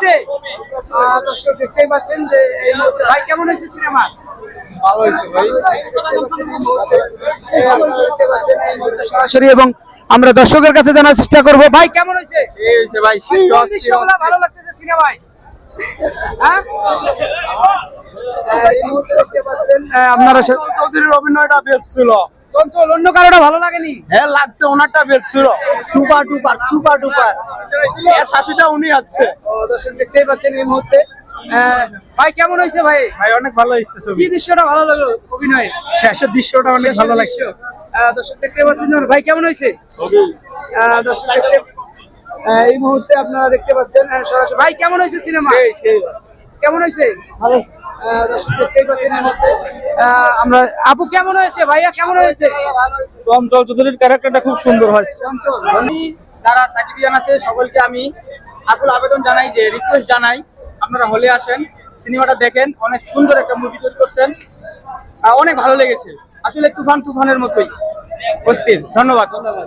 হয়েছে? দর্শক দেখতেই পাচ্ছেন যে এই মুহূর্তে ভাই কেমন হয়েছে সিনেমা? ভালো হয়েছে ভাই। সরাসরি এবং আমরা দর্শকের কাছে জানার চেষ্টা করব। ভাই কেমন হয়েছে? ভালো লাগতেছে সিনেমায়। হ্যাঁ? এই মুহূর্তে দেখতে পাচ্ছেন, আপনারা চৌধুরীর অভিনয়টা বেশ ছিল। চঞ্চল অন্য কারোটা ভালো লাগেনি? হ্যাঁ লাগছে ওনারটা বেশ ছিল সুপার ডুপার সুপার ডুপার। শাশিটা উনি আছে দর্শক দেখতেই পাচ্ছেন এই মুহূর্তে। আহ, ভাই কেমন হয়েছে ভাই? ভাই অনেক ভালো হয়েছে কি ছবি দৃশ্যটা ভালো লাগল অভিনয়? শেষের দৃশ্যটা অনেক ভালো লাগছে। দর্শক দেখতে পাচ্ছেন ভাই কেমন হয়েছে? আহ, দর্শক দেখতে এই মুহূর্তে আপনারা দেখতে পাচ্ছেন সরাসরি ভাই কেমন হয়েছে সিনেমা? কেমন হয়েছে? ভালো। দেখতেই পাচ্ছেন এই মুহূর্তে। আমরা আপু কেমন হয়েছে? ভাইয়া কেমন হয়েছে? চঞ্চল চৌধুরীর ক্যারেক্টারটা খুব সুন্দর হয়েছে। আমি যারা সার্টিফিকেট আছে সকলকে আমি আকুল আবেদন জানাই যে রিকোয়েস্ট জানাই আপনারা হলে আসেন সিনেমাটা দেখেন অনেক সুন্দর একটা মুভি তৈরি করছেন। অনেক ভালো লেগেছে। আসলে তুফান তুফানের মতোই। অস্থির। ধন্যবাদ ধন্যবাদ।